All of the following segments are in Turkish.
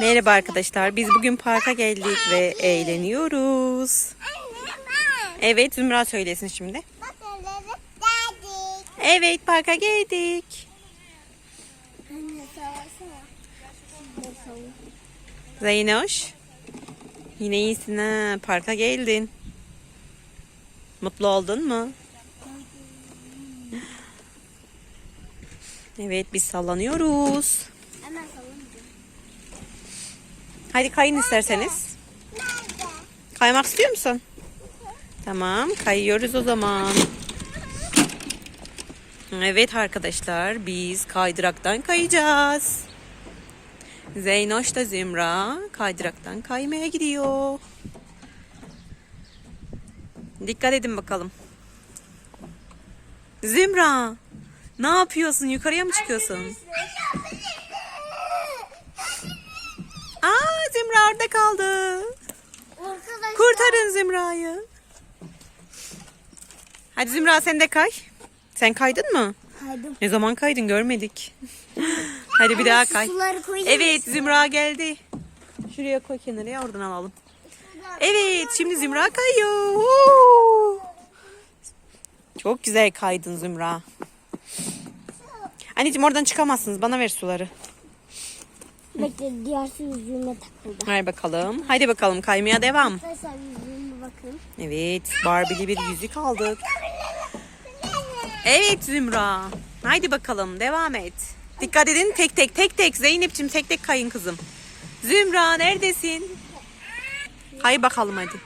Merhaba arkadaşlar. Biz bugün parka geldik ve eğleniyoruz. Evet Zümra söylesin şimdi. Evet parka geldik. Zeynoş. Yine iyisin ha. Parka geldin. Mutlu oldun mu? Evet biz sallanıyoruz. Hemen sallamayacağım. Hadi kayın isterseniz. Nerede? Kaymak istiyor musun? Tamam, kayıyoruz o zaman. Evet arkadaşlar, biz kaydıraktan kayacağız. Zeynoş da Zümra kaydıraktan kaymaya gidiyor. Dikkat edin bakalım. Zümra, ne yapıyorsun? Yukarıya mı çıkıyorsun? Aa, Zümra orada kaldı. Arkadaşlar. Kurtarın Zümra'yı. Hadi Zümra sen de kay. Sen kaydın mı? Kaydım. Ne zaman kaydın görmedik. Hadi bir daha kay. Evet Zümra geldi. Şuraya koy kenara oradan alalım. Evet şimdi Zümra kayıyor. Çok güzel kaydın Zümra. Anneciğim oradan çıkamazsınız. Bana ver suları. Bekle diğer su yüzüğüme takıldı. Ver bakalım. Haydi bakalım kaymaya devam. Arkadaşlar yüzüğüme bakın. Evet Barbie'li bir yüzük aldık. Evet Zümra. Haydi bakalım devam et. Dikkat edin tek tek tek tek Zeynep'ciğim tek tek kayın kızım. Zümra neredesin? Kay bakalım hadi.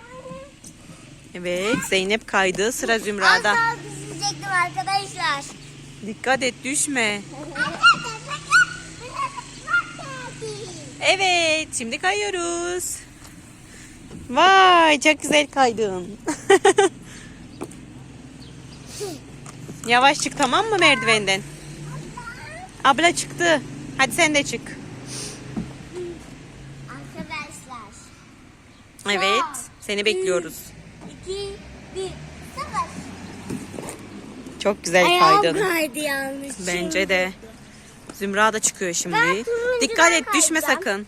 Evet Zeynep kaydı sıra Zümra'da. Az daha düşecektim arkadaşlar. Dikkat et düşme. Evet şimdi kayıyoruz. Vay çok güzel kaydın. Yavaş çık tamam mı merdivenden? Abla çıktı. Hadi sen de çık. Arkadaşlar. Evet seni bekliyoruz. 2, 1, 0. Çok güzel Ayağım kaydın. kaydı yanlış. Bence de. Zümra da çıkıyor Ben şimdi. turuncudan Dikkat et düşme kayacağım. sakın.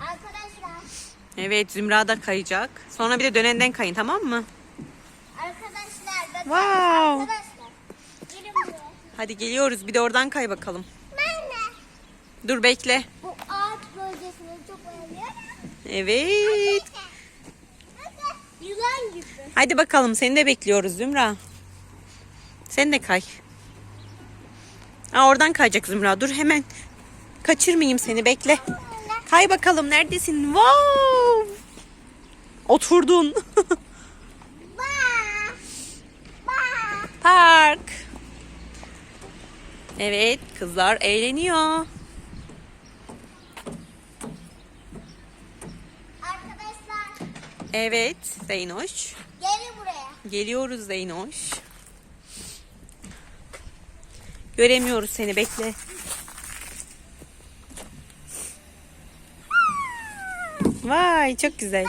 Arkadaşlar. Evet Zümra da kayacak. Sonra bir de dönenden kayın tamam mı? Arkadaşlar bakın. Wow. Arkadaşlar. Gelin buraya. Hadi geliyoruz bir de oradan kay bakalım. Ben de Dur bekle. bu ağaç bölgesini çok beğeniyorum. Evet. Yılan gibi. Hadi bakalım seni de bekliyoruz Zümra. Sen de kay. Aa, oradan kayacak Zümra. Dur hemen. Kaçırmayayım seni bekle. Kay bakalım neredesin? Wow! Oturdun. Park. Evet kızlar eğleniyor. Arkadaşlar Evet Zeynoş. gelin buraya. Geliyoruz Zeynoş. Göremiyoruz seni bekle. Vay çok güzel.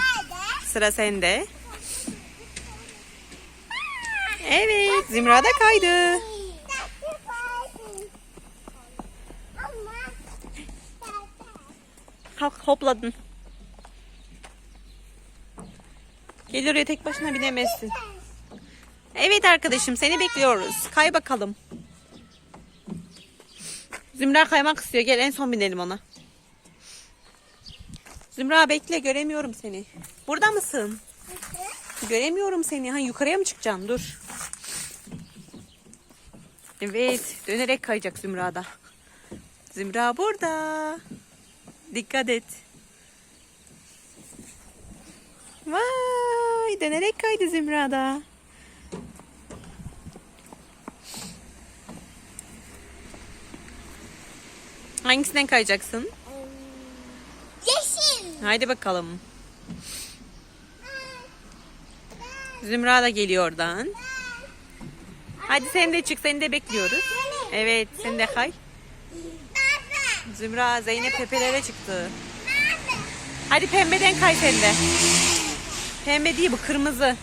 Sıra sende. Evet Zümra da kaydı. Hop, hopladın. Gel oraya tek başına binemezsin. Evet arkadaşım seni bekliyoruz. Kay bakalım. Zümra kaymak istiyor. Gel en son binelim ona. Zümra bekle göremiyorum seni. Burada mısın? Göremiyorum seni. Ha yukarıya mı çıkacaksın? Dur. Evet dönerek kayacak Zümra da. Zümra burada. Dikkat et. Vay dönerek kaydı Zümra da. Hangisinden kayacaksın? Yeşil. Haydi bakalım. Zümra da geliyor oradan. Hadi sen de çık, seni de bekliyoruz. Evet, sen de kay. Zümra, Zeynep tepelere çıktı. Hadi pembeden kay sen de. Pembe değil bu kırmızı.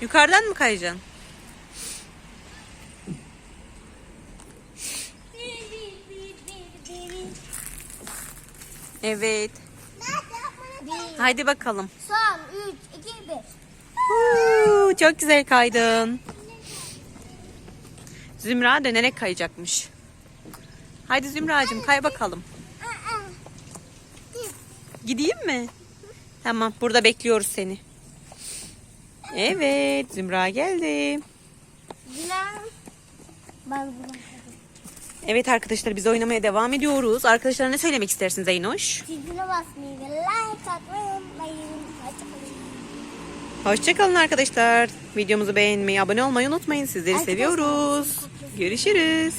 Yukarıdan mı kayacaksın? Evet. Bir. Haydi bakalım. Son. Üç. iki, bir. Huu, çok güzel kaydın. Zümra dönerek kayacakmış. Haydi Zümracığım kay bakalım. Gideyim mi? Tamam burada bekliyoruz seni. Evet Zümra geldi. Evet arkadaşlar biz oynamaya devam ediyoruz. Arkadaşlara ne söylemek istersin Zeynoş? Çizgine basmayı ve like atmayı unutmayın. Hoşçakalın. Arkadaşlar. Videomuzu beğenmeyi, abone olmayı unutmayın. Sizleri seviyoruz. Görüşürüz.